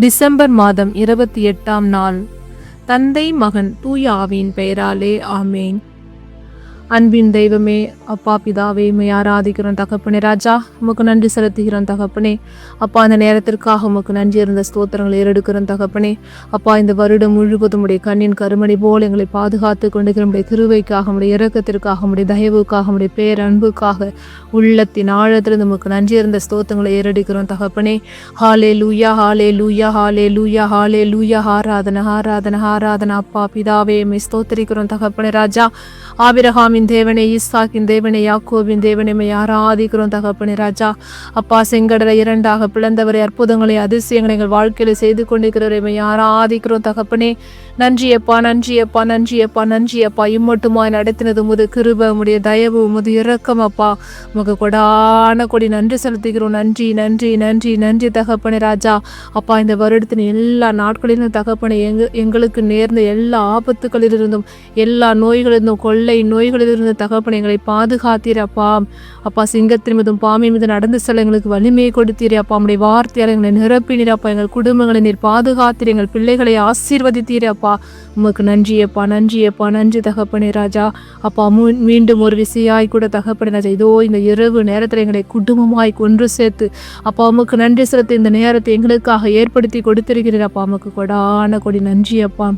December மாதம் இருபத்தி எட்டாம் நாள். தந்தை மகன் தூயாவின் பெயராலே ஆமேன். அன்பின் தெய்வமே அப்பா பிதாவே உம்மை ஆராதிக்கிறோம் தகப்பனே ராஜா. உமக்கு நன்றி செலுத்துகிறோம் தகப்பனே. அப்பா அந்த நேரத்திற்காக உமக்கு நன்றி இருந்த ஸ்தோத்திரங்களை ஏறெடுக்கிறோம் தகப்பனே. அப்பா இந்த வருடம் முழுவதும் உடைய கண்ணின் கருமணி போல் எங்களை பாதுகாத்து கொண்டுகிற உடைய திருவைக்காக உடைய இறக்கத்திற்காக உடைய தயவுக்காக உடைய பேரன்புக்காக உள்ளத்தின் ஆழத்திலிருந்து உமக்கு நன்றி இருந்த ஸ்தோத்திரங்களை ஏறெடுக்கிறோம் தகப்பனே. ஹாலே லூயா ஹாலே லூயா ஹாலே லூயா ஹாலே லூயா ஆராதன ஆராதன ஆராதன. அப்பா பிதாவே மே ஸ்தோத்திரிக்கிறோம் தகப்பனே ராஜா. ஆபிரகாமின் தேவனை ஈசாக்கின் தேவனே யாக்கோபின் தேவனை உம்மை ஆராதிக்கிறோம் தகப்பனே ராஜா. அப்பா செங்கடலை இரண்டாக பிளந்தவரை அற்புதங்களை அதிசயங்களை எங்கள் வாழ்க்கையில செய்து கொண்டிருக்கிறவரை உம்மை ஆராதிக்கிறோம் தகப்பனே நன்றியப்பா நன்றியப்பா நன்றியப்பா நன்றியப்பா. இம்மட்டுமாய் நடத்தினது உமது கிருப உடைய தயவு உமது இரக்கம் அப்பா உமக்கு கொடான கொடி நன்றி செலுத்துகிறோம். நன்றி நன்றி நன்றி நன்றி தகப்பனே ராஜா. அப்பா இந்த வருடத்தின் எல்லா நாட்களிலும் தகப்பனை எங்க எங்களுக்கு நேர்ந்த எல்லா ஆபத்துகளிலிருந்தும் எல்லா நோய்களிலிருந்தும் கொள்ளை நோய்களிலிருந்து தகப்பனை எங்களை பாதுகாத்தீரப்பா. அப்பா சிங்கத்தின் மீதும் பாம்பின் மீது நடந்து செல்ல எங்களுக்கு வலிமையை கொடுத்தீரே அப்பா உடைய வார்த்தையால் எங்களை நிரப்பினீரப்பா. எங்கள் குடும்பங்களை நீர் பாதுகாத்தீர். எங்கள் பிள்ளைகளை ஆசீர்வதித்தீரப்பா. அப்பா உமக்கு நன்றி அப்பா நன்றி தகப்பனே ராஜா. அப்பா மீ- மீண்டும் ஒரு விசையாய் கூட தகப்பனே ராஜா. இதோ இந்த இரவு நேரத்தில் எங்களை குடும்பமாய் கொன்று சேர்த்து அப்பா உமக்கு நன்றி செலுத்த இந்த நேரத்தை எங்களுக்காக ஏற்படுத்தி கொடுத்திருக்கிறீர். அப்பா உமக்கு கொடான கொடி நன்றி அப்பா.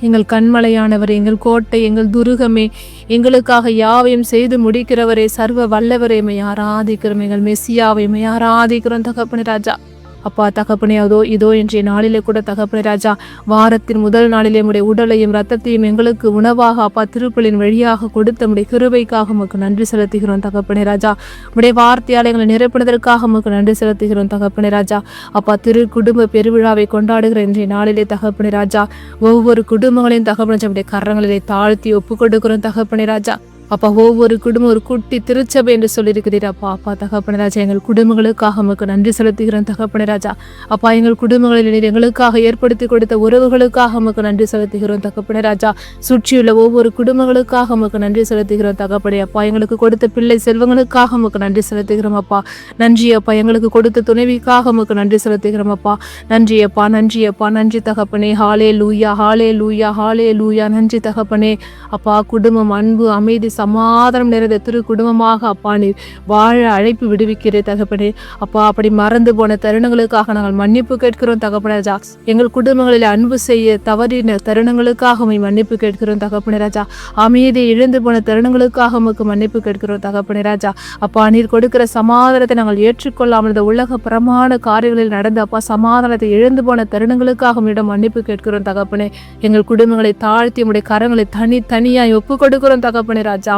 எங்கள் கண்மலையானவர் எங்கள் கோட்டை எங்கள் துருகமே எங்களுக்காக யாவையும் செய்து முடிக்கிறவரே சர்வ வல்லவரே. மை ஆராதிக்கிறோம் எங்கள் மெஸ்ஸியாவை மை ஆராதிக்கிறோம் தகப்பனே ராஜா. அப்பா தகப்பனே அதோ இதோ இன்றைய நாளிலே கூட தகப்பனே ராஜா வாரத்தின் முதல் நாளிலே உடைய உடலையும் ரத்தத்தையும் எங்களுக்கு உணவாக அப்பா திருப்பலின் வழியாக கொடுத்த உடைய கிருபைக்காக உமக்கு நன்றி செலுத்துகிறோம் தகப்பனே ராஜா. உடைய வார்த்தையால் எங்களை நிரப்பினதற்காக உமக்கு நன்றி செலுத்துகிறோம் தகப்பனே ராஜா. அப்பா திரு குடும்ப பெருவிழாவை கொண்டாடுகிற இன்றைய நாளிலே தகப்பனே ராஜா ஒவ்வொரு குடும்பங்களையும் தகப்பனே உடைய கரங்களிலே தாழ்த்தி ஒப்புக்கொடுக்கிறோம் தகப்பனே ராஜா. அப்பா ஒவ்வொரு குடும்பம் ஒரு குட்டி திருச்சபை என்று சொல்லியிருக்கிறீர். அப்பா அப்பா தகப்பன ராஜா எங்கள் குடும்பங்களுக்காக உமக்கு நன்றி செலுத்துகிறோம் தகப்பன ராஜா. அப்பா எங்கள் குடும்பங்களில் நீர் எங்களுக்காக ஏற்படுத்தி கொடுத்த உறவுகளுக்காக உமக்கு நன்றி செலுத்துகிறோம் தகப்பன ராஜா. சுற்றியுள்ள ஒவ்வொரு குடும்பங்களுக்காக உமக்கு நன்றி செலுத்துகிறோம் தகப்பனே அப்பா. எங்களுக்கு கொடுத்த பிள்ளை செல்வங்களுக்காக உமக்கு நன்றி செலுத்துகிறோம் அப்பா. நன்றி அப்பா. எங்களுக்கு கொடுத்த துணைவிக்காக உமக்கு நன்றி செலுத்துகிறோம் அப்பா. நன்றி அப்பா. நன்றி அப்பா. நன்றி தகப்பனே. ஹாலே லூயா ஹாலே லூயா ஹாலே லூயா நன்றி தகப்பனே. அப்பா குடும்பம் அன்பு அமைதி சமாதானம் நிறைந்த திரு குடும்பமாக அப்பா நீர் வாழ அழைப்பு விடுவிக்கிறே தகப்பனே. அப்பா அப்படி மறந்து போன தருணங்களுக்காக நாங்கள் மன்னிப்பு கேட்கிறோம் தகப்பனே ராஜா. எங்கள் குடும்பங்களில் அன்பு செய்ய தவறின தருணங்களுக்காக மன்னிப்பு கேட்கிறோம் தகப்பனே ராஜா. அமைதியை இழந்து போன தருணங்களுக்காக உமக்கு மன்னிப்பு கேட்கிறோம் தகப்பனே ராஜா. அப்பா நீர் கொடுக்கிற சமாதானத்தை நாங்கள் ஏற்றுக்கொள்ளாமல் இந்த உலக பிரமாண காரியங்களில் நடந்த அப்பா சமாதானத்தை இழந்து போன தருணங்களுக்காக உம்மிடம் மன்னிப்பு கேட்கிறோம் தகப்பனே. எங்கள் குடும்பங்களை தாழ்த்தி உம்முடைய கரங்களை தனி தனியாய் ஒப்பு கொடுக்கிறோம் தகப்பனே ராஜா.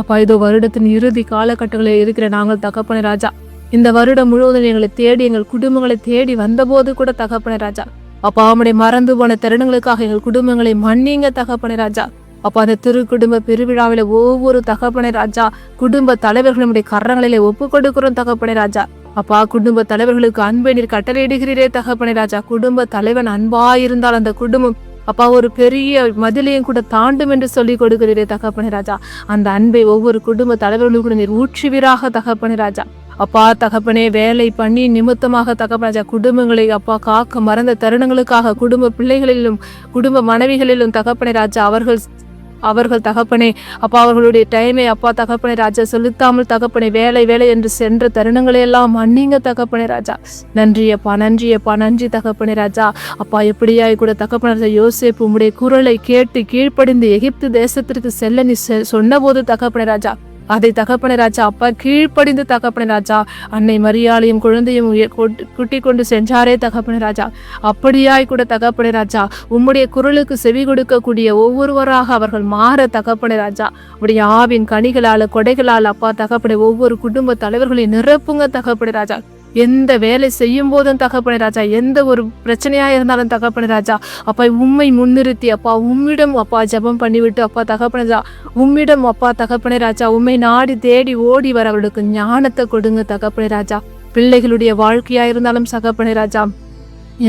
அப்பா இதோ வருடத்தின் இறுதி காலகட்டங்களில் இருக்கிற நாங்கள் தகப்பனை ராஜா. இந்த வருடம் முழுவதும் எங்களை தேடி எங்கள் குடும்பங்களை தேடி வந்தபோது கூட தகப்பனை ராஜா. அப்பா அவனுடைய மறந்து போன தருணங்களுக்காக எங்கள் குடும்பங்களை மன்னிங்க தகப்பனை ராஜா. அப்பா அந்த திரு குடும்ப பெருவிழாவில ஒவ்வொரு தகப்பனை ராஜா குடும்ப தலைவர்களுடைய கரங்களிலே ஒப்பு கொடுக்கிறோம் தகப்பனை ராஜா. அப்பா குடும்ப தலைவர்களுக்கு அன்பை நீர் கட்டளையிடுகிறீரே தகப்பனை ராஜா. குடும்ப தலைவன் அன்பாயிருந்தால் அந்த குடும்பம் அப்பா ஒரு பெரிய மதிலையும் கூட தாண்டும் என்று சொல்லிக் கொடுக்கிறீரே தகப்பனே ராஜா. அந்த அன்பை ஒவ்வொரு குடும்ப தலைவர்களும் கூட நீர் ஊற்றுவீராக தகப்பனே ராஜா. அப்பா தகப்பனே வேலை பண்ணி நிமித்தமாக தகப்பனாஜா குடும்பங்களை அப்பா காக்க மறந்த தருணங்களுக்காக குடும்ப பிள்ளைகளிலும் குடும்ப மனைவிகளிலும் தகப்பனே ராஜா அவர்கள் அவர்கள் தகப்பனே அப்பா அவர்களுடைய டைமை அப்பா தகப்பனை ராஜா செலுத்தாமல் தகப்பனை வேலை வேலை என்று சென்ற தருணங்களை எல்லாம் மன்னிங்க தகப்பனை ராஜா. நன்றி அப்பா நன்றி அப்பா நன்றி ராஜா. அப்பா எப்படியாய் கூட தகப்பன ராஜா யோசேப்பு உம்முடைய குரலை கேட்டு கீழ்ப்படிந்து எகிப்து தேசத்திற்கு செல்ல நீ செ- சொன்னபோது தகப்பனை ராஜா. அதை தகப்பனே ராஜா அப்பா கீழ்ப்படிந்து தகப்பனே ராஜா அன்னை மரியாளையும் குழந்தையும் குட்டி கொண்டு சென்றாரே தகப்பன ராஜா. அப்படியாய் கூட தகப்பனே ராஜா உம்முடைய குரலுக்கு செவி கொடுக்கக்கூடிய ஒவ்வொருவராக அவர்கள் மாற தகப்பனே ராஜா. உடைய ஆவின் கனிகளால் கொடைகளால் அப்பா தகப்பனை ஒவ்வொரு குடும்ப தலைவர்களை நிரப்புங்க தகப்பன ராஜா. எந்த வேலை செய்யும் போதும் தகப்பனே ராஜா எந்த ஒரு பிரச்சனையாக இருந்தாலும் தகப்பனே ராஜா அப்பா உம்மை முன்னிறுத்தி அப்பா உம்மிடம் அப்பா ஜெபம் பண்ணிவிட்டு அப்பா தகப்பனே ராஜா உம்மிடம் அப்பா தகப்பனே ராஜா உம்மை நாடி தேடி ஓடி வர அவர்களுக்கு ஞானத்தை கொடுங்க தகப்பனே ராஜா. பிள்ளைகளுடைய வாழ்க்கையா இருந்தாலும் தகப்பனே ராஜா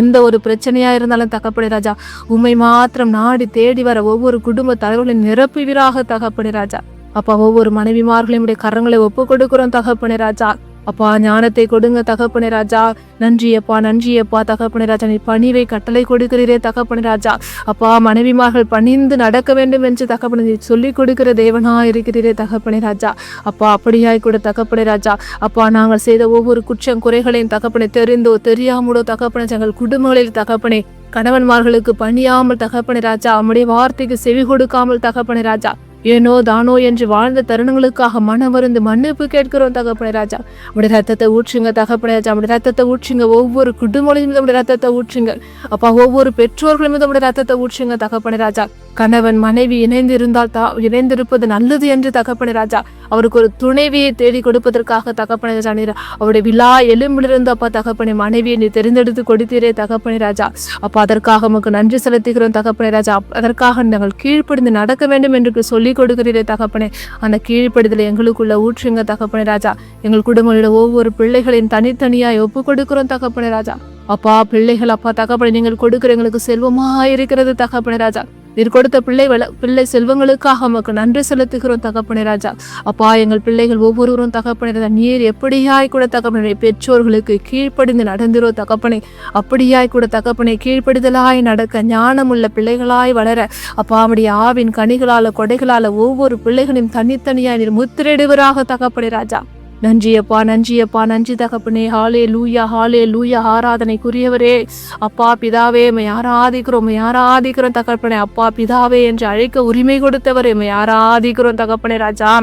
எந்த ஒரு பிரச்சனையா இருந்தாலும் தகப்பனே ராஜா உம்மை மாத்திரம் நாடி தேடி வர ஒவ்வொரு குடும்ப தலைவர்களின் நிரப்புவீராக தகப்பனே ராஜா. அப்பா ஒவ்வொரு மனைவிமார்களையும் உடைய கரங்களை ஒப்பு கொடுக்கிறோம் தகப்பனே ராஜா. அப்பா ஞானத்தை கொடுங்க தகப்பனே ராஜா. நன்றி அப்பா நன்றி அப்பா தகப்பனே ராஜா. நீ பணிவை கட்டளை கொடுக்கிறீரே தகப்பனே ராஜா. அப்பா மனைவிமார்கள் பணிந்து நடக்க வேண்டும் என்று தகப்பனை சொல்லிக் கொடுக்கிற தேவனா இருக்கிறீரே தகப்பனே ராஜா. அப்பா அப்படியாய் கூட தகப்பனே ராஜா. அப்பா நாங்கள் செய்த ஒவ்வொரு குற்றம் குறைகளையும் தகப்பனை தெரிந்தோ தெரியாமலோ தகப்பனை எங்கள் குடும்பங்களில் தகப்பனே கணவன்மார்களுக்கு பணியாமல் தகப்பனை ராஜா. அவனுடைய வார்த்தைக்கு செவி கொடுக்காமல் தகப்பனை ராஜா. ஏனோ தானோ என்று வாழ்ந்த தருணங்களுக்காக மனம் வருந்து மன்னிப்பு கேட்கிறோம் தகப்பன ராஜா. உடைய ரத்தத்தை ஊற்றுங்க தகப்பன ராஜா. உடைய ரத்தத்தை ஊற்றுங்க. ஒவ்வொரு குடும்பங்களையும் மீது உடைய ரத்தத்தை ஊற்றுங்க அப்பா ஒவ்வொரு பெற்றோர்களும் மீது உடைய ரத்தத்தை ஊற்றுங்க தகப்பன ராஜா. கணவன் மனைவி இணைந்திருந்தால் தா இணைந்திருப்பது நல்லது என்று தகப்பன ராஜா. அவருக்கு ஒரு துணைவியை தேடி கொடுப்பதற்காக தகப்பன ராஜா நீர் அவருடைய விழா எலும்பிலிருந்து அப்பா தகப்பனை மனைவியை நீ தெரிந்தெடுத்து கொடுத்தீரே தகப்பனை ராஜா. அப்பா அதற்காக உமக்கு நன்றி செலுத்துகிறோம் தகப்பனை ராஜா. அதற்காக நாங்கள் கீழ்ப்படிந்து நடக்க வேண்டும் என்று சொல்லிக் கொடுக்கிறீரே தகப்பனே. அந்த கீழ்ப்படிதலை எங்களுக்குள்ள ஊற்றுங்க தகப்பனை ராஜா. எங்கள் குடும்பங்களோட ஒவ்வொரு பிள்ளைகளையும் தனித்தனியாக ஒப்பு கொடுக்கிறோம் தகப்பனை ராஜா. அப்பா பிள்ளைகள் அப்பா தகப்பனை நீங்கள் கொடுக்கிற எங்களுக்கு செல்வமா இருக்கிறது தகப்பனை ராஜா. நீர் கொடுத்த பிள்ளை வள பிள்ளை செல்வங்களுக்காக உமக்கு நன்றி செலுத்துகிறோம் தகப்பனே ராஜா. அப்பா எங்கள் பிள்ளைகள் ஒவ்வொருவரும் தகப்பனே ராஜா நீர் எப்படியாய் கூட தகப்பனே பெற்றோர்களுக்கு கீழ்ப்படிந்து நடந்துரோ தகப்பனை. அப்படியாய் கூட தகப்பனை கீழ்ப்படிதலாய் நடக்க ஞானமுள்ள பிள்ளைகளாய் வளர அப்பா அவருடைய ஆவின் கனிகளால் கொடைகளால் ஒவ்வொரு பிள்ளைகளையும் தனித்தனியாய் நீர் முத்திரிடுவராக தகப்பனே ராஜா. நன்றியப்பா நன்றியப்பா நன்றி தகப்பனே. ஹாலே லூயா ஹாலே லூயா ஆராதனைக்குரியவரே அப்பா பிதாவே மை ஆராதிக்கிறோம் ஆராதிக்கிறோம் தகப்பனே. அப்பா பிதாவே என்று அழைக்க உரிமை கொடுத்தவரே மை ஆராதிக்கிறோம் தகப்பனே ராஜா.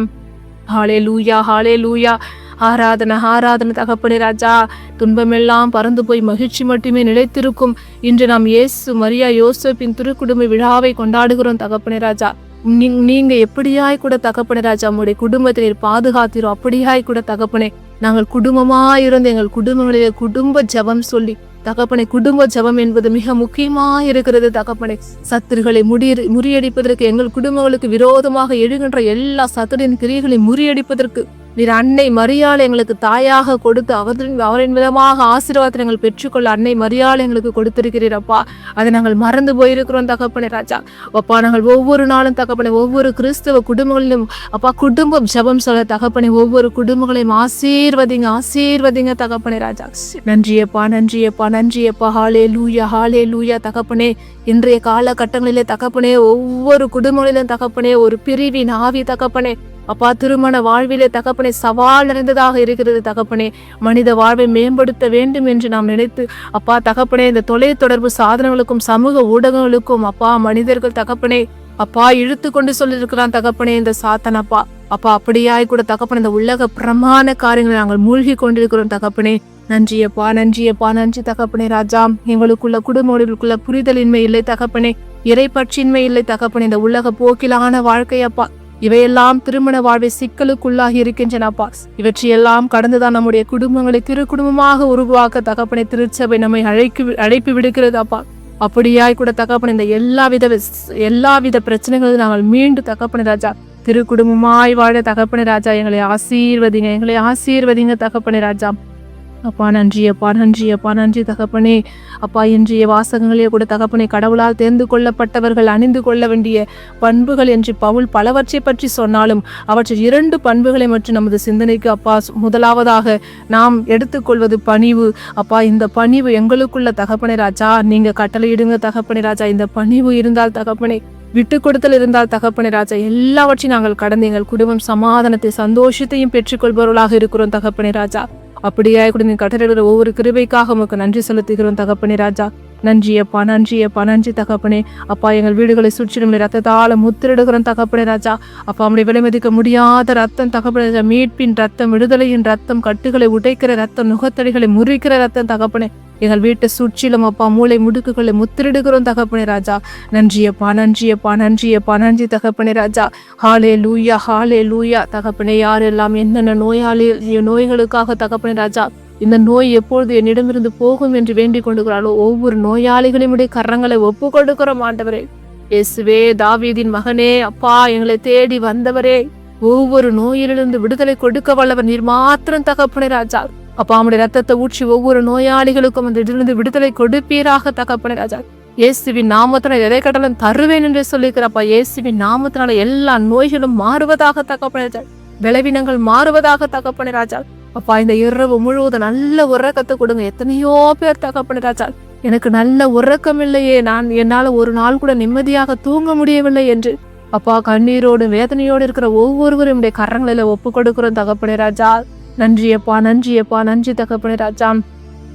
ஹாலே லூயா ஹாலே லூயா ஆராதனை ஆராதனை தகப்பனே ராஜா. துன்பமெல்லாம் பறந்து போய் மகிழ்ச்சி மட்டுமே நிலைத்திருக்கும். இன்று நாம் இயேசு மரியா யோசப்பின் திருக்குடும்ப விழாவை கொண்டாடுகிறோம் தகப்பனே ராஜா. நீங்க எப்படியாய் கூட தகப்பனே ராஜா உங்களுடைய குடும்பத்தை நீர் அப்படியாய் கூட தகப்பனே நாங்கள் குடும்பமாக இருந்து எங்கள் குடும்பங்களிலே குடும்ப ஜெபம் சொல்லி தகப்பனை குடும்ப ஜெபம் என்பது மிக முக்கியமாக இருக்கிறது தகப்பனை. சத்துருகளை முடி முறியடிப்பதற்கு எங்கள் குடும்பங்களுக்கு விரோதமாக எழுகின்ற எல்லா சத்துரின் கிரியைகளை முறியடிப்பதற்கு நீர் அன்னை மரியாள் எங்களுக்கு தாயாக கொடுத்து அவரின் அவரின் விதமாக ஆசீர்வாதத்தை நாங்கள் பெற்றுக்கொள்ள அன்னை மரியாள் எங்களுக்கு கொடுத்திருக்கிறீர் அப்பா. அதை நாங்கள் மறந்து போயிருக்கிறோம் தகப்பனே ராஜா. அப்பா நாங்கள் ஒவ்வொரு நாளும் தகப்பனை ஒவ்வொரு கிறிஸ்தவ குடும்பங்களிலும் அப்பா குடும்பம் ஜெபம் சொல்ல தகப்பனை ஒவ்வொரு குடும்பங்களையும் ஆசீர்வதிங்க ஆசீர்வதிங்க தகப்பனே ராஜா. நன்றியப்பா நன்றியப்பா நன்றியப்பா ஹாலே லூயா ஹாலே லூயா தகப்பனே. இன்றைய காலகட்டங்களிலே தகப்பனே ஒவ்வொரு குடும்பங்களிலும் தகப்பனே ஒரு பிரிவின் ஆவி தகப்பனே. அப்பா திருமண வாழ்விலே தகப்பனே சவால் நிறைந்ததாக இருக்கிறது தகப்பனே. மனித வாழ்வை மேம்படுத்த வேண்டும் என்று நாம் நினைத்து அப்பா தகப்பனே இந்த தொலைத்தொடர்பு சாதனங்களுக்கும் சமூக ஊடகங்களுக்கும் அப்பா மனிதர்கள் தகப்பனே அப்பா இழுத்து கொண்டு சொல்லியிருக்கிறான் தகப்பனே இந்த சாத்தன் அப்பா. அப்பா அப்படியாய் கூட தகப்பனே இந்த உலக பிரமாண காரியங்களை நாங்கள் மூழ்கி கொண்டிருக்கிறோம் தகப்பனே. நன்றியப்பா நன்றியப்பா நன்றி தகப்பனே ராஜா. எங்களுக்குள்ள குடும்பங்களுக்குள்ள புரிதலின்மை இல்லை தகப்பனே. இறைப்பற்றின்மை இல்லை தகப்பனே இந்த உலக போக்கிலான வாழ்க்கையப்பா இவையெல்லாம் திருமண வாழ்வை சிக்கலுக்குள்ளாகி இருக்கின்றனப்பா இவற்றையெல்லாம் கடந்துதான் நம்முடைய குடும்பங்களை திரு குடும்பமாக உருவாக்க தகப்பனை திருச்சபை நம்மை அழைக்கு அழைப்பு விடுக்கிறது அப்பா. அப்படியாய் கூட தகப்பனை இந்த எல்லா வித எல்லா வித பிரச்சனைகளும் நாங்கள் மீண்டும் தகப்பனை ராஜா திரு குடும்பமாய் வாழ தகப்பனை ராஜா எங்களை ஆசீர்வதிங்க எங்களை ஆசீர்வதிங்க தகப்பனை ராஜா. அப்பா நன்றி அப்பா நன்றி அப்பா நன்றி தகப்பனே. அப்பா இன்றைய வாசகங்களே கூட தகப்பனை கடவுளால் தேர்ந்து கொள்ளப்பட்டவர்கள் அணிந்து கொள்ள வேண்டிய பண்புகள் என்று பவுல் பலவற்றை பற்றி சொன்னாலும் அவற்றில் இரண்டு பண்புகளை மற்றும் நமது சிந்தனைக்கு அப்பா முதலாவதாக நாம் எடுத்துக்கொள்வது பணிவு. அப்பா இந்த பணிவு எங்களுக்குள்ள தகப்பனை ராஜா நீங்க கட்டளையிடுங்க தகப்பனை ராஜா. இந்த பணிவு இருந்தால் தகப்பனை விட்டு கொடுத்தல் இருந்தால் தகப்பனே ராஜா. எல்லாவற்றையும் நாங்கள் கடந்து எங்கள் குடும்பம் சமாதானத்தை சந்தோஷத்தையும் பெற்றுக்கொள்பவர்களாக இருக்கிறோம் தகப்பனே ராஜா. அப்படியே கூட நீ கட்டளையிடுகிற ஒவ்வொரு கிருபைக்காக உமக்கு நன்றி செலுத்துகிறோம் தகப்பனே ராஜா. நன்றி அப்பா நன்றி அப்பா நன்றி தகப்பனே. அப்பா எங்கள் வீடுகளை சுற்றிலும் ரத்தத்தால் முத்திரிடுகிறோம் தகப்பனே ராஜா. அப்பா அப்படி விலை மதிக்க முடியாத ரத்தம் தகப்பனே ராஜா. மீட்பின் ரத்தம் விடுதலையின் ரத்தம் கட்டுகளை உடைக்கிற ரத்தம் நுகத்தடிகளை முறிக்கிற ரத்தம் தகப்பனே. எங்கள் வீட்டை சுற்றிலும் அப்பா மூளை முடுக்குகளை முத்திரிடுகிறோம் தகப்பனே ராஜா. நன்றியப்பா நன்றியப்பா நன்றியப்பா நன்றி தகப்பனே ராஜா. ஹாலே லூயா ஹாலே லூயா தகப்பனே யாரெல்லாம் என்னென்ன நோயாளி நோய்களுக்காக தகப்பனே ராஜா. இந்த நோய் எப்பொழுது என்னிடமிருந்து போகும் என்று வேண்டிக் கொண்டுகிறாளோ ஒவ்வொரு நோயாளிகளினுடைய கரங்களை ஒப்பு கொடுக்கிறோம் ஆண்டவரே. இயேசுவே தாவீதின் மகனே அப்பா எங்களை தேடி வந்தவரே. ஒவ்வொரு நோயிலிருந்து விடுதலை கொடுக்க வல்லவர் நீர் மாத்திரம் தகப்பனே ராஜா. அப்பா அவனுடைய ரத்தத்தை ஊற்றி ஒவ்வொரு நோயாளிகளுக்கும் அந்த இதிலிருந்து விடுதலை கொடுப்பீராக தகப்பனே ராஜா. இயேசுவின் நாமத்தினால் எதை கடலும் தருவேன் என்று சொல்லியிருக்கிறப்பா இயேசுவின் நாமத்தினால எல்லா நோய்களும் மாறுவதாக தகப்பனே ராஜா. விளைவினங்கள் மாறுவதாக தகப்பனே ராஜா. அப்பா இந்த இரவு முழுவதும் நல்ல உறக்கத்தை கொடுங்க. எத்தனையோ பேர் தகப்பனே ராஜா எனக்கு நல்ல உறக்கம் இல்லையே. நான் என்னால் ஒரு நாள் கூட நிம்மதியாக தூங்க முடியவில்லை என்று. அப்பா கண்ணீரோடு வேதனையோடு இருக்கிற ஒவ்வொருவரும் உடைய கரங்களில் ஒப்பு கொடுக்கிறோம் தகப்பனே ராஜா. நன்றி அப்பா நன்றி அப்பா நன்றி தகப்பனே ராஜா.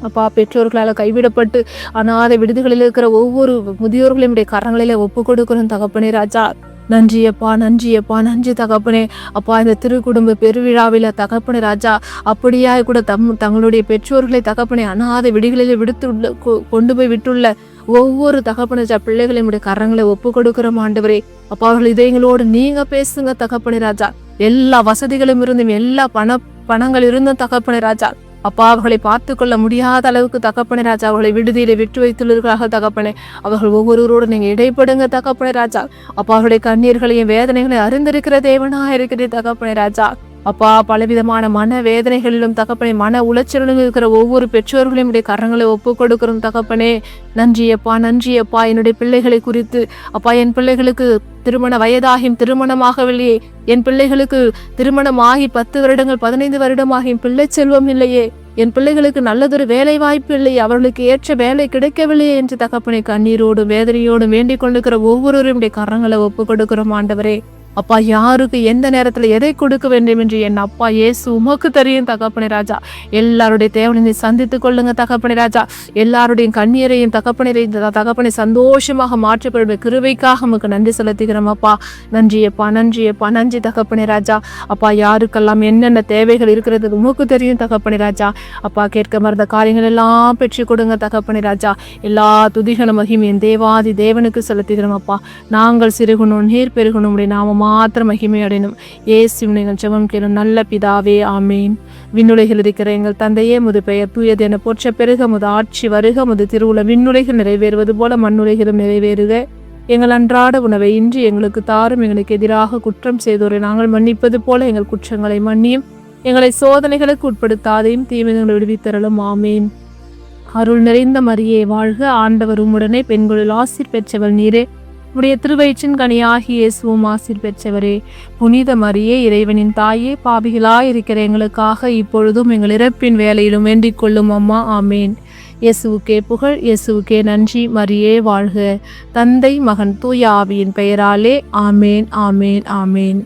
அப்பா பெற்றோர்களால் கைவிடப்பட்டு அனாதை விடுதிகளில் இருக்கிற ஒவ்வொரு முதியோர்களையும் கரங்களில் ஒப்பு கொடுக்கிறோம் தகப்பனே ராஜா. நன்றி அப்பா நன்றி அப்பா நன்றி தகப்பனே. அப்பா இந்த திருக்குடும்ப பெருவிழாவில் தகப்பனே ராஜா அப்படியாய் கூட தம் தங்களுடைய பெற்றோர்களை தகப்பனை அனாத விடுகளில் விடுத்துள்ள கொ- கொண்டு போய் விட்டுள்ள ஒவ்வொரு தகப்பனஜா ராஜா பிள்ளைகளையும் உடைய கரங்களை ஒப்பு கொடுக்கிற ஆண்டவரே. அப்பா அவர்கள் இதயங்களோடு நீங்க பேசுங்க தகப்பனே ராஜா. எல்லா வசதிகளும் இருந்தும் எல்லா பண பணங்கள் இருந்தும் தகப்பனே ராஜா. அப்பா அவர்களை பார்த்து கொள்ள முடியாத அளவுக்கு தகப்பனை ராஜா அவர்களை விடுதியில விட்டு வைத்துள்ளீர்களாக தகப்பனே அவர்கள் ஒவ்வொருவரோடு நீங்கள் இடைப்படுங்க தகப்பனை ராஜா. அப்பா அவருடைய கண்ணீர்களையும் வேதனைகளையும் அறிந்திருக்கிற தேவனாக இருக்கிற தகப்பனை ராஜா. அப்பா பலவிதமான மன வேதனைகளிலும் தகப்பனே மன உளைச்சலிலும் இருக்கிற ஒவ்வொரு பெற்றோர்களையும் உடைய கரங்களை ஒப்பு கொடுக்கிறோம் தகப்பனே. நன்றி அப்பா நன்றி அப்பா. என்னுடைய பிள்ளைகளை குறித்து அப்பா என் பிள்ளைகளுக்கு திருமண வயதாகியும் திருமணமாகவில்லையே. என் பிள்ளைகளுக்கு திருமணமாகி பத்து வருடங்கள் பதினைந்து வருடமாகியும் பிள்ளை செல்வம் இல்லையே. என் பிள்ளைகளுக்கு நல்லதொரு வேலை வாய்ப்பு இல்லை அவர்களுக்கு ஏற்ற வேலை கிடைக்கவில்லையே என்று தகப்பனை கண்ணீரோடும் வேதனையோடும் வேண்டிக் கொண்டிருக்கிற ஒவ்வொருவரும் கரங்களை ஒப்பு கொடுக்கிறோம் ஆண்டவரே. அப்பா யாருக்கு எந்த நேரத்தில் எதை கொடுக்க வேண்டும் என்று என் அப்பா ஏசு உமக்கு தெரியும் தகப்பனை ராஜா. எல்லாருடைய தேவனை சந்தித்துக் கொள்ளுங்க தகப்பனை ராஜா. எல்லாருடைய கண்ணீரையும் தகப்பனரையும் தகப்பனை சந்தோஷமாக மாற்றப்படும் கிருவைக்காக உமக்கு நன்றி செலுத்துகிறோம் அப்பா. நன்றி அப்பா. நன்றி அப்பா. நன்றி ராஜா. அப்பா யாருக்கெல்லாம் என்னென்ன தேவைகள் இருக்கிறது உமக்கு தெரியும் தகப்பனை ராஜா. அப்பா கேட்க மறந்த காரியங்கள் எல்லாம் பெற்று கொடுங்க தகப்பனை ராஜா. எல்லா துதிகன மகிமையும் தேவாதி தேவனுக்கு செலுத்துகிறோம் அப்பா. நாங்கள் சிறுகணும் நீர் பெருகணும் உடைய நாம மாத்திரம் மகிமை அடையணும். ஏசு நீங்கள் ஜெபம் கேளும் நல்ல பிதாவே ஆமேன். விண்ணுலைகள் இருக்கிற எங்கள் தந்தையே முது பெயர் தூயது என போற்ற பெருக முது ஆட்சி வருக முது திருவுல விண்ணுலைகள் நிறைவேறுவது போல மண்ணுலைகளும் நிறைவேறுக. எங்கள் அன்றாட உணவை இன்றி எங்களுக்கு தாரும் எங்களுக்கு எதிராக குற்றம் செய்தோரை நாங்கள் மன்னிப்பது போல எங்கள் குற்றங்களை மன்னியும். எங்களை சோதனைகளுக்கு உட்படுத்தாதையும் தீமைகளை விடுவித்தரலும் ஆமேன். அருள் நிறைந்த மரியே வாழ்க. ஆண்டவர் உம்முடனே பெண்களில் ஆசிர் பெற்றவள் நீரே. உடைய திருவயிற்றின் கனியாகி இயேசுவும் ஆசிர் பெற்றவரே புனித மரியே இறைவனின் தாயே பாபிகளாயிருக்கிற எங்களுக்காக இப்பொழுதும் எங்கள் இறப்பின் வேலையிலும் வேண்டிக் கொள்ளும் அம்மா ஆமேன். இயேசுவுக்கே புகழ் இயேசுவுக்கே நன்றி மரியே வாழ்க. தந்தை மகன் தூய ஆவியின் பெயராலே ஆமேன் ஆமேன் ஆமேன்.